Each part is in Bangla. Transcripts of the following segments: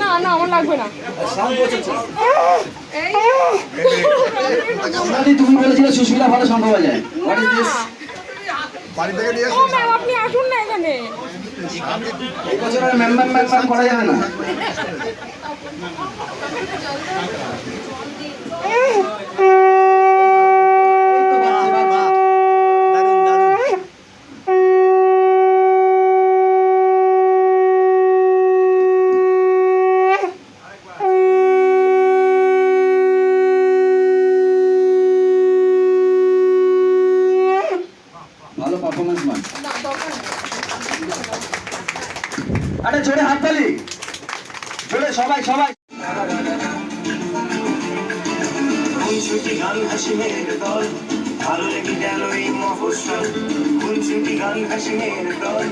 না না আমার লাগবে না। তুমি বলেছিলে সুশীলা ভালো সম্ভব হয়ে যায়। বাড়ি থেকে নিয়ে আপনি আসুন না এখানে। এই বছর আর মেম্বার মেম্বার করা যাবে না পারফরমেন্স মান না দরকার নেই আরে জোরে হাততালি জোরে সবাই সবাই। খুনসুটি গান হাসি মেয়ের দল? ভালো লেগে গেল এই মফস্বল খুনসুটি গান হাসি মেয়ের দল?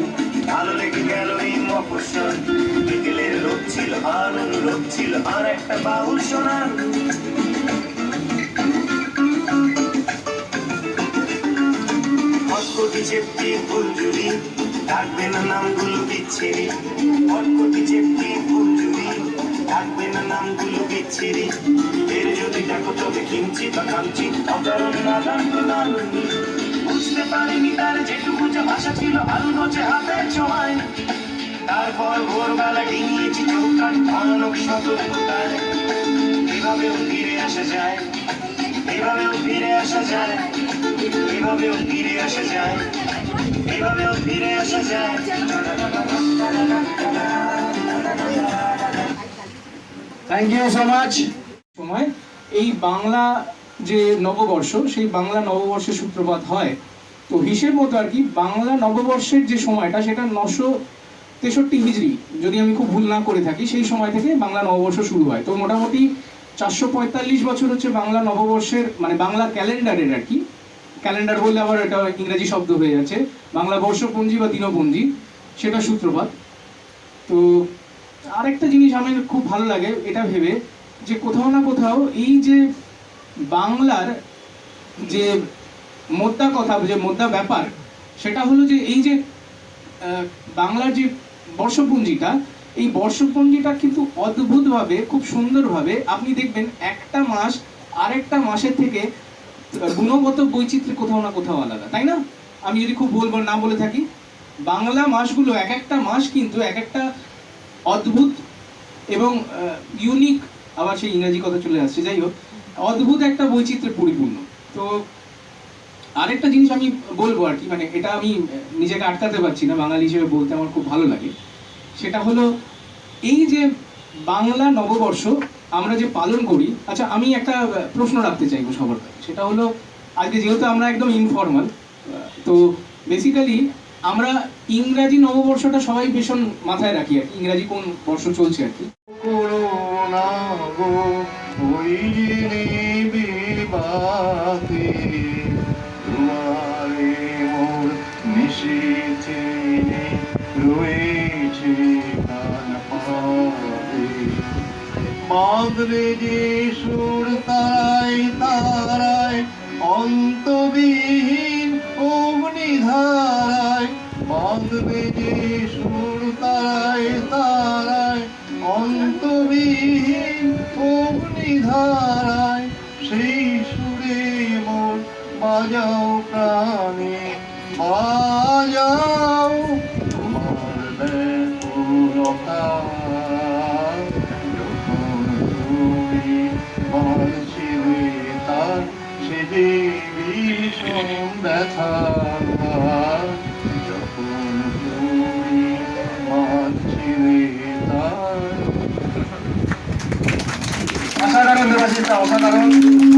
ভালো লেগে গেল এই মফস্বল বিকেলের লোক ছিল আনন্দ, লোক ছিল আর একটা বাউল শোনান হটকটি চেপটি ফুলঝুরি ডাকবে না নামগুলো বিচ্ছিরি। হটকটি চেপটি ফুলঝুরি ডাকবে না নামগুলো বিচ্ছিরি। এর যদি ডাকো তবে কিঞ্চি বা কাঞ্চি। অকারণ নাদান প্রদান বুঝতে পারিনি তার যেটুকু যে ভাষা ছিল আলু গোছে হাতের ছোঁয়ায়। তারপর ভোরবেলা ডিঙিয়েছি চৌকাট ভয়ানক সতর্কতায়। এভাবেও ফিরে আসা যায়। এভাবেও ফিরে আসা যায় এভাবেও ফিরে আসা যায় এভাবেও ফিরে আসা যায়। থ্যাংক ইউ সো মাচ সময় এই বাংলা যে নববর্ষ সেই বাংলা নববর্ষের সূত্রপাত হয় তো হিসেব মতো আর কি বাংলা নববর্ষের যে সময়টা সেটা নশো তেষট্টি হিজড়ি যদি আমি খুব ভুল না করে থাকি সেই সময় থেকে বাংলা নববর্ষ শুরু হয়। তো মোটামুটি চারশো পঁয়তাল্লিশ বছর হচ্ছে বাংলা নববর্ষের মানে বাংলা ক্যালেন্ডারের আর কি। ক্যালেন্ডার বললে আবার এটা ইংরেজি শব্দ হয়ে যাচ্ছে। বাংলা বর্ষপঞ্জি বা দিনপঞ্জি, সেটা সূত্রপাত। তো আরেকটা জিনিস আমার খুব ভালো লাগে, এটা ভেবে যে কোথাও না কোথাও এই যে বাংলার যে মোদ্দা কথা, যে মোদ্দা ব্যাপার, সেটা হলো যে এই যে বাংলার যে বর্ষপঞ্জিটা এই বর্ষপঞ্জিটা কিন্তু অদ্ভুতভাবে, খুব সুন্দরভাবে আপনি দেখবেন একটা মাস আরেকটা মাসের থেকে গুণগত বৈচিত্র্য কোথাও না কোথাও আলাদা, তাই না? আমি যদি খুব বলব না বলে থাকি, বাংলা মাসগুলো এক একটা মাস কিন্তু এক একটা অদ্ভুত এবং ইউনিক আবার সেই ইংরাজি কথা চলে আসছে, যাই হোক, অদ্ভুত একটা বৈচিত্র্যে পরিপূর্ণ। তো আরেকটা জিনিস আমি বলব আর কি মানে এটা আমি নিজেকে আটকাতে পারছি না, বাঙালি হিসেবে বলতে আমার খুব ভালো লাগে। সেটা হলো এই যে বাংলা নববর্ষ আমরা যে পালন করি আচ্ছা আমি একটা প্রশ্ন রাখতে চাইব সবার সেটা হলো, আজকে যেহেতু আমরা একদম ইনফর্মাল তো বেসিক্যালি আমরা ইংরাজি নববর্ষটা সবাই ভীষণ মাথায় রাখি আর কি, ইংরাজি কোন বর্ষ চলছে আর কি। ওই যে সুর তারায় তারায়, অন্তবিহীন অগ্নিধারায়। যে সুর তারায় তারায়, অন্তবিহীন অগ্নিধারায়। সেই সুরে মোর বাজাও প্রাণে, বাজাও বাঁচবে তার সে ভীষণ ব্যথা যখন তুমি তার অসাধারণ।